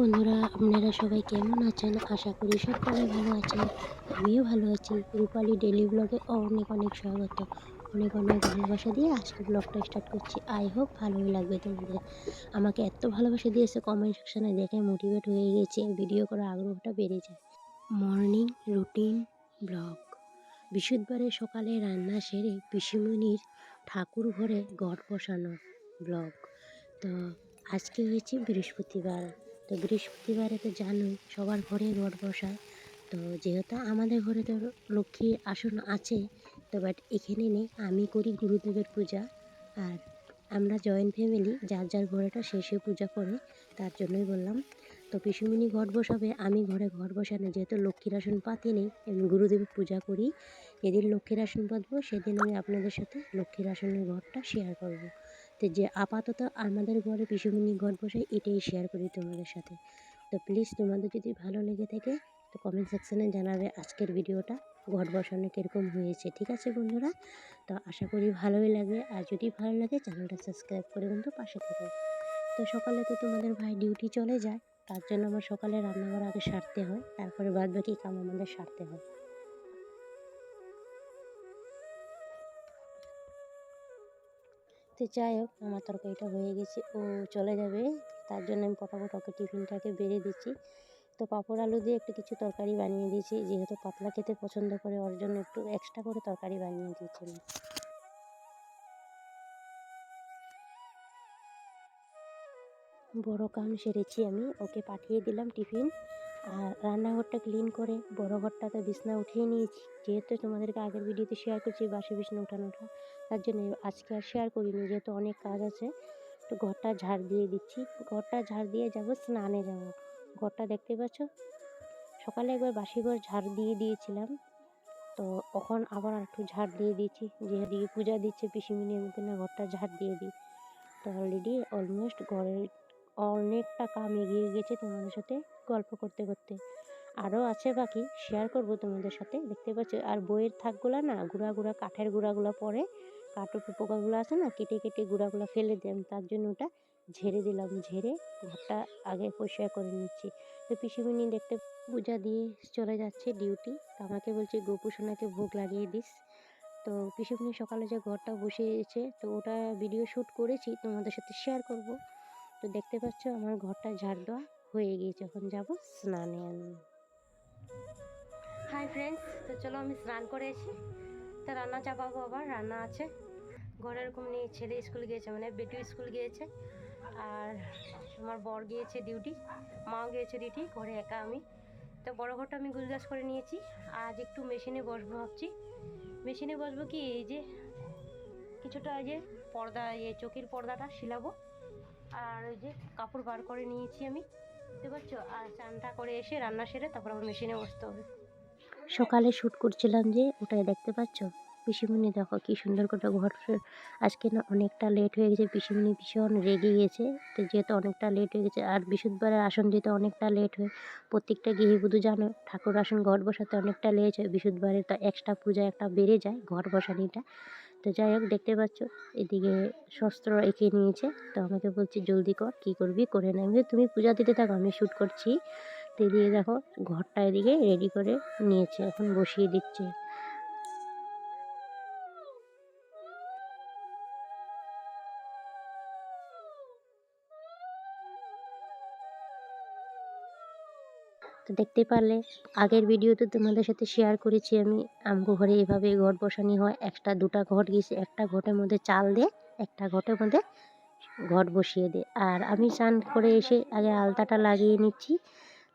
বন্ধুরা, আপনারা সবাই কেমন আছেন? আশা করি সকলে ভালো আছেন। আমিও ভালো আছি। রূপালি ডেলি ব্লগে অনেক অনেক স্বাগত। অনেক অনেক ভালোবাসা দিয়ে আজকে ব্লগটা স্টার্ট করছি। আই হোপ ভালোই লাগবে তোমাদের। আমাকে এত ভালোবাসা দিয়েছে কমেন্ট সেকশানে দেখে মোটিভেট হয়ে গেছে। ভিডিও করার আগ্রহটা বেড়ে যায়। মর্নিং রুটিন ব্লগ বৃহস্পতিবারে সকালে রান্না সেরে পিসিমণির ঠাকুর ঘরে ঘট বসানো ব্লগ তো আজকে হয়েছে বৃহস্পতিবার। তো বৃহস্পতিবারে তো জানোই সবার ঘরে ঘট বসায়। তো যেহেতু আমাদের ঘরে তো লক্ষ্মীর আসন আছে, তো বাট এখানে নেই, আমি করি গুরুদেবের পূজা। আর আমরা জয়েন্ট ফ্যামিলি যার যার ঘরেটা শেষে পূজা করে, তার জন্যই বললাম। তো পিসুমিনি ঘট বসাবে, আমি ঘরে ঘর বসানো, যেহেতু লক্ষ্মীর আসন পাতি নেই, আমি গুরুদেবের পূজা করি। যেদিন লক্ষ্মীর আসন পাতবো সেদিন আমি আপনাদের সাথে লক্ষ্মীর আসনের ঘরটা শেয়ার করব। তো যে আপাতত আমাদের ঘরে পিসুমিনি ঘট বসে এটাই শেয়ার করি তোমাদের সাথে। তো প্লিজ তোমাদের যদি ভালো লেগে থাকে, তো কমেন্ট সেকশানে জানাবে আজকের ভিডিওটা ঘট বসানো কীরকম হয়েছে, ঠিক আছে বন্ধুরা? তো আশা করি ভালোই লাগবে আর যদি ভালো লাগে চ্যানেলটা সাবস্ক্রাইব করে কিন্তু পাশে থেকো। তো সকালে তো তোমাদের ভাই ডিউটি চলে যায়, তার জন্য আমার সকালে রান্নাঘর আগে সারতে হয়, তারপরে বাদ বাকি কাম আমাদের সারতে হয়। তো যাই হোক, আমার তরকারিটা হয়ে গেছে, ও চলে যাবে। তার জন্য আমি ফটাফট ওকে টিফিনটাকে বেড়ে দিচ্ছি। তো পাঁপড় আলু দিয়ে একটু কিছু তরকারি বানিয়ে দিয়েছি, যেহেতু পাতলা খেতে পছন্দ করে, ওর জন্য একটু এক্সট্রা করে তরকারি বানিয়ে দিয়েছি বড় কাম সেরেছি আমি, ওকে পাঠিয়ে দিলাম টিফিন। আর রান্নাঘরটা ক্লিন করে বড় ঘরটাতে বিছনা উঠিয়ে নিয়েছি। যেহেতু তোমাদেরকে আগের ভিডিওতে শেয়ার করছি বাসি বিছনা উঠানোটা, তার জন্য আজকে আর শেয়ার করিনি, যেহেতু অনেক কাজ আছে, তো ঘরটা ঝাড় দিয়ে দিচ্ছি। ঘরটা ঝাড় দিয়ে যাব স্নানে যাব। ঘরটা দেখতে পাচ্ছ? সকালে একবার বাসি ঘর ঝাড় দিয়ে দিয়েছিলাম, তো এখন আবার একটু ঝাড় দিয়ে দিচ্ছি। যেহেতু পূজা দিচ্ছে পিসিমিনি আমি না, ঘরটা ঝাড় দিয়ে দিই। তো অলরেডি অলমোস্ট ঘরের অনেকটা কাম এগিয়ে গেছে তোমাদের সাথে গল্প করতে করতে। আরও আছে বাকি শেয়ার করব তোমাদের সাথে, দেখতে পাচ্ছ? আর বইয়ের থাকগুলো না, গুঁড়া গুঁড়া, কাঠের গুঁড়াগুলো পরে, কাঠের পোকাগুলো আছে না, কেটে কেটে গুঁড়াগুলো ফেলে দিলাম, তার জন্য ওটা ঝেড়ে দিলাম, ঝেড়ে ঘরটা আগে পরিষ্কার করে নিচ্ছি। তো পিসিমণি দেখতে পূজা দিয়ে চলে যাচ্ছে ডিউটি আমাকে বলছে গোপুসোনাকে ভোগ লাগিয়ে দিস। তো পিসিমণি সকালে যে ঘরটা বসিয়েছে, তো ওটা ভিডিও শ্যুট করেছি, তোমাদের সাথে শেয়ার করব। তো দেখতে পাচ্ছ আমার ঘরটা ঝাড় দেওয়া হয়ে গিয়েছে এখন যাব স্নানে হাই ফ্রেন্ডস তো চলো আমি স্নান করে এসি তা রান্না চাপাবো আবার, রান্না আছে। ঘরে এরকম নিয়ে ছেলে স্কুল গিয়েছে মানে বেটু স্কুল গিয়েছে। আর আমার বর গিয়েছে ডিউটি মাও গিয়েছে ডিউটি ঘরে একা আমি। তো বড় ঘরটা আমি গুজগাছ করে নিয়েছি। আজ একটু মেশিনে বসবো ভাবছি। মেশিনে বসবো কি, এই যে কিছুটা যে পর্দা, এই চোখের পর্দাটা শিলাবো। আর ওই যে কাপড় বার করে নিয়েছি আমি। বুঝতে পারছ আর চানটা করে এসে রান্না সেরে তারপর আবার মেশিনে বসতে হবে। সকালে শ্যুট করছিলাম যে, ওটাই দেখতে পাচ্ছ? পিসিমণি, দেখো কি সুন্দর করে ঘর আজকে না অনেকটা লেট হয়ে গেছে। পিসিমণি ভীষণ রেগে গেছে তো যেহেতু অনেকটা লেট হয়ে গেছে, আর বৃহস্পতিবারের আসন দিতে অনেকটা লেট হয়, প্রত্যেকটা গৃহবধূ জানো, ঠাকুর আসন ঘর বসাতে অনেকটা লেট হয় বৃহস্পতিবারে তো এক্সট্রা পূজা একটা বেড়ে যায় ঘর বসানিটা। তো যাই হোক, দেখতে পাচ্ছ, এদিকে শস্ত্র এঁকে নিয়েছে। তো আমাকে বলছে, জলদি কর, কী করবি? করে নেবে তুমি পূজা দিতে থাকো, আমি শ্যুট করছি। তো এদিকে দেখো, ঘরটা এদিকে রেডি করে নিয়েছে, এখন বসিয়ে দিচ্ছে। তো দেখতে পারলে। আগের ভিডিওতে তোমাদের সাথে শেয়ার করেছি আমি, আমগো ঘরে এভাবে ঘট বসানি হয়। একটা, দুটা ঘট গেছে, একটা ঘটের মধ্যে চাল দে, একটা ঘটের মধ্যে ঘট বসিয়ে দে। আর আমি চান করে এসে আগে আলতাটা লাগিয়ে নিচ্ছি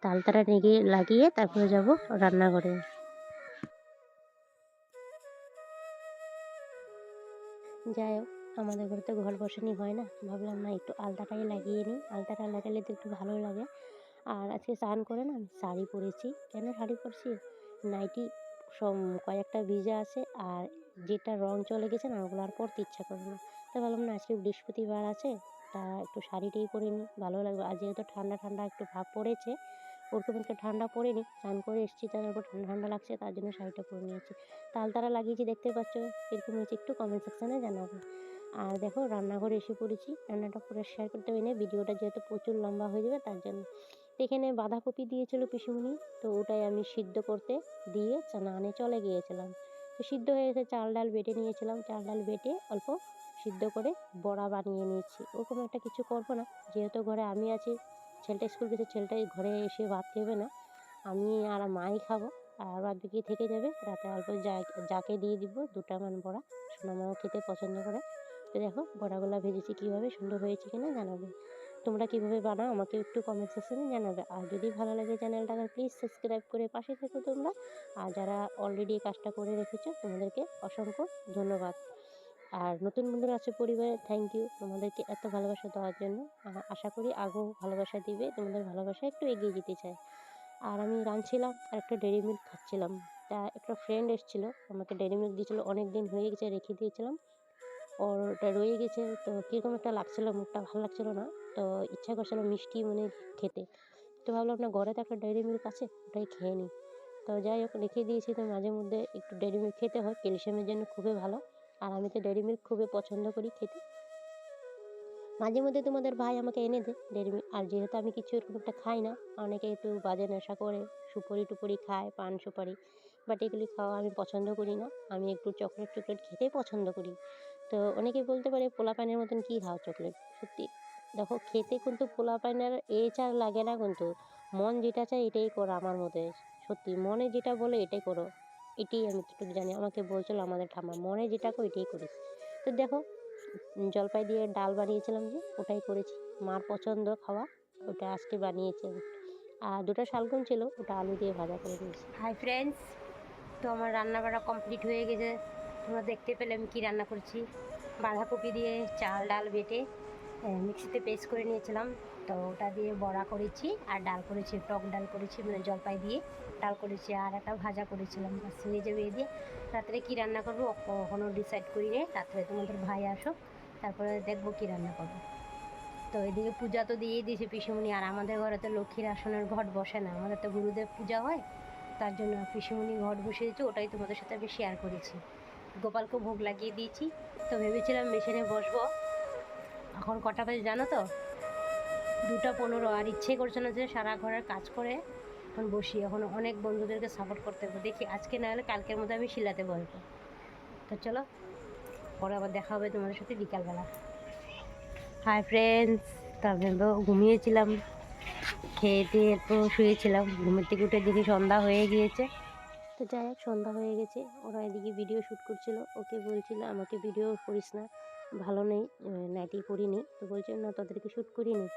তা আলতাটা লেগে লাগিয়ে তারপরে যাব রান্নাঘরে। যাই হোক, আমাদের ঘরে তো ঘর বসানি হয় না। ভাবলাম না একটু আলতাটাই লাগিয়ে নিই। আলতাটা লাগালে তো একটু ভালো লাগে। আর আজকে স্নান করে না আমি শাড়ি পরেছি। কেন শাড়ি পরছি? নাইটি সব কয়েকটা ভিজা আছে আর যেটা রং চলে গেছে না, ওগুলো আর পরতে ইচ্ছা করে না। তো ভাবলাম না আজকে বৃহস্পতিবার আছে, তা একটু শাড়িটাই পরে নিই, ভালো লাগবে। আর যেহেতু ঠান্ডা ঠান্ডা একটু ভাব পড়েছে, ওরকম একটু ঠান্ডা পরে নিই, স্নান করে এসেছি, তার উপর ঠান্ডা ঠান্ডা লাগছে, তার জন্য শাড়িটা পরে নিয়েছি। তালতারা লাগিয়েছি, দেখতে পাচ্ছ? এরকম হয়েছে, একটু কমেন্ট সেকশানে জানাবে। আর দেখো, রান্নাঘরে এসে পড়েছি, রান্নাটা পুরো শেয়ার করতে হয় না ভিডিওটা যেহেতু প্রচুর লম্বা হয়ে যাবে, তার জন্য। এখানে বাঁধাকপি দিয়েছিল পিসিমণি। তো ওটাই আমি সিদ্ধ করতে দিয়ে চানানে চলে গিয়েছিলাম। তো সিদ্ধ হয়ে গেছে চাল ডাল বেটে নিয়েছিলাম। চাল ডাল বেটে অল্প সিদ্ধ করে বড়া বানিয়ে নিয়েছি। ওরকম একটা কিছু করব না। যেহেতু ঘরে আমি আছি, ছেলেটা স্কুল গেছে ছেলেটা ঘরে এসে ভাত খেবে না। আমি আর মাই খাব। আর বাদ বাকি থেকে যাবে? রাতে অল্প যাকে দিয়ে দিব, দুটা মান বড়া। সোনামাও খেতে পছন্দ করে। তো দেখো, বড়াগুলো ভেজেছি কীভাবে, সুন্দর হয়েছে কিনা জানাবে। তোমরা কীভাবে বানাও আমাকে একটু কমেন্ট সেকশনে জানাবে। আর যদি ভালো লাগে চ্যানেলটাকে প্লিজ সাবস্ক্রাইব করে পাশে থেকো তোমরা। আর যারা অলরেডি এই কাজটা করে রেখেছো, তোমাদেরকে অসংখ্য ধন্যবাদ। আর নতুন বন্ধুরা আছে পরিবারে থ্যাংক ইউ তোমাদেরকে এত ভালোবাসা দেওয়ার জন্য আশা করি আগেও ভালোবাসা দিবে, তোমাদের ভালোবাসা একটু এগিয়ে যেতে চাই আর আমি রাঁধছিলাম, আর একটা ডেরি মিল্ক খাচ্ছিলাম। তা একটা ফ্রেন্ড এসেছিল, আমাকে ডেরি মিল্ক দিয়েছিলো অনেক দিন হয়ে গেছে, রেখে দিয়েছিলাম। ওর ওটা রয়ে গেছে। তো কীরকম একটা লাগছিল, মুখটা ভালো লাগছিল না, তো ইচ্ছা করছিল মিষ্টি মানে খেতে। তো ভাবলাম, না, ঘরে তো একটা ডেরি মিল্ক আছে, ওটাই খেয়ে নিই। তো যাই হোক, রেখে দিয়েছি। তো মাঝে মধ্যে একটু ডেরি মিল্ক খেতে হয়, ক্যালসিয়ামের জন্য খুবই ভালো। আর আমি তো ডেরি মিল্ক খুবই পছন্দ করি খেতে। মাঝে মধ্যে তোমাদের ভাই আমাকে এনে দেয় ডেরি মিল্ক আর যেহেতু আমি কিছু এরকম একটা খাই না, অনেকে একটু বাজে নেশা করে, সুপারি টুপুরি খায়, পান সুপারি। বাট এগুলি খাওয়া আমি পছন্দ করি না। আমি একটু চকলেট চকলেট খেতেই পছন্দ করি। তো অনেকে বলতে পারে পোলা পানের মতন কী খাও চকলেট? সত্যি। দেখো, খেতে কিন্তু পোলা পানের এজ আর লাগে না কিন্তু মন যেটা চায় এটাই করো আমার মতে। সত্যি, মনে যেটা বলে এটাই করো। এটাই আমি যতটুকু জানি। আমাকে বলছিল আমাদের ঠাম্মা, মনে যেটা কো এটাই করিস। তো দেখো জলপাই দিয়ে ডাল বানিয়েছিলাম যে, ওটাই করেছি। মার পছন্দ খাওয়া, ওটা আজকে বানিয়েছি। আর দুটো শালগম ছিল, ওটা আলু দিয়ে ভাজা করে দিয়েছি। হাই ফ্রেন্ডস তো আমার রান্না বাড়া কমপ্লিট হয়ে গেছে। তোমরা দেখতে পেলে আমি কী রান্না করছি। বাঁধাকপি দিয়ে চাল, ডাল বেটে মিক্সিতে পেস্ট করে নিয়েছিলাম। তো ওটা দিয়ে বড়া করেছি আর ডাল করেছি, টক ডাল করেছি মানে জলপাই দিয়ে ডাল করেছি আর একটা ভাজা করেছিলাম। হয়ে যাবে দিয়ে রাত্রে কী রান্না করব কখনো ডিসাইড করি রে রাত্রে তোমাদের ভাই আসো তারপরে দেখব কী রান্না করব। তো এদিকে পূজা তো দিয়েই দিয়েছে পিসুমণি, আর আমাদের ঘরে তো লক্ষ্মীর আসনের ঘট বসে না। আমাদের তো গুরুদেব পূজা হয়, তার জন্য পিসুমণি ঘট বসে দিয়েছে ওটাই তোমাদের সাথে আমি শেয়ার করেছি। গোপালকে ভোগ লাগিয়ে দিয়েছি, তো ভেবেছিলাম মেশিনে বসবো। এখন কটা বাজে জানো তো? দুটা পনেরো, আর ইচ্ছে করছে না যে সারা ঘরের কাজ করে এখন বসি। এখন অনেক বন্ধুদেরকে সাপোর্ট করতে হবে। দেখি আজকে না হলে কালকের মধ্যে আমি শিলাতে বসবো। তো চলো, পরে আবার দেখা হবে তোমাদের সাথে বিকালবেলা। হাই ফ্রেন্ডস তারপরে তো ঘুমিয়েছিলাম খেয়ে দিয়ে এরপর শুয়েছিলাম। ঘুমের থেকে উঠে দেখি সন্ধ্যা হয়ে গিয়েছে। তো যাই হোক, সন্ধ্যা হয়ে গেছে। ওরা এদিকে ভিডিও শ্যুট করছিল। ওকে বলছিল, আমাকে ভিডিও করিস না। ভালো নেই নাইটি করিনি তো বলছে, না, তোদেরকে শ্যুট করিনি।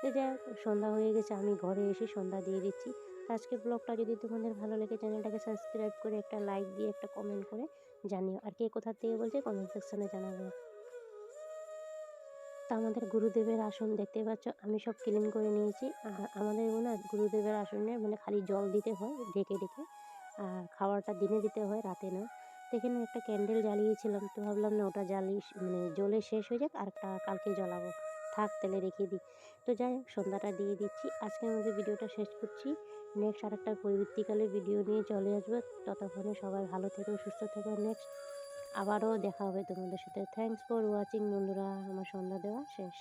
তো যাই হোক, সন্ধ্যা হয়ে গেছে। আমি ঘরে এসে সন্ধ্যা দিয়ে দিচ্ছি। তো আজকের ব্লগটা যদি তোমাদের ভালো লাগে, চ্যানেলটাকে সাবস্ক্রাইব করে একটা লাইক দিয়ে একটা কমেন্ট করে জানিও। আর কে কোথা থেকে বলছে কমেন্ট সেকশনে জানাবে। তা আমাদের গুরুদেবের আসন দেখতে পাচ্ছ। আমি সব ক্লিন করে নিয়েছি। আর আমাদের না গুরুদেবের আসনে মানে খালি জল দিতে হয় ডেকে ডেকে আর খাবারটা দিনে দিতে হয়, রাতে না। তো এখানে একটা ক্যান্ডেল জ্বালিয়েছিলাম, তো ভাবলাম না ওটা জ্বালি মানে জ্বলে শেষ হয়ে যাক আর একটা কালকে জ্বালাবো। থাক তাহলে রেখে দিই। তো যাই হোক, সন্ধ্যাটা দিয়ে দিচ্ছি। আজকের মধ্যে ভিডিওটা শেষ করছি। নেক্সট আরেকটা পরবর্তীকালে ভিডিও নিয়ে চলে আসব। ততক্ষণে সবাই ভালো থেকো, সুস্থ থেকো। নেক্সট আবারও দেখা হবে তোমাদের সাথে। থ্যাংকস ফর ওয়াচিং বন্ধুরা, আমার সন্ধ্যা দেওয়া শেষ।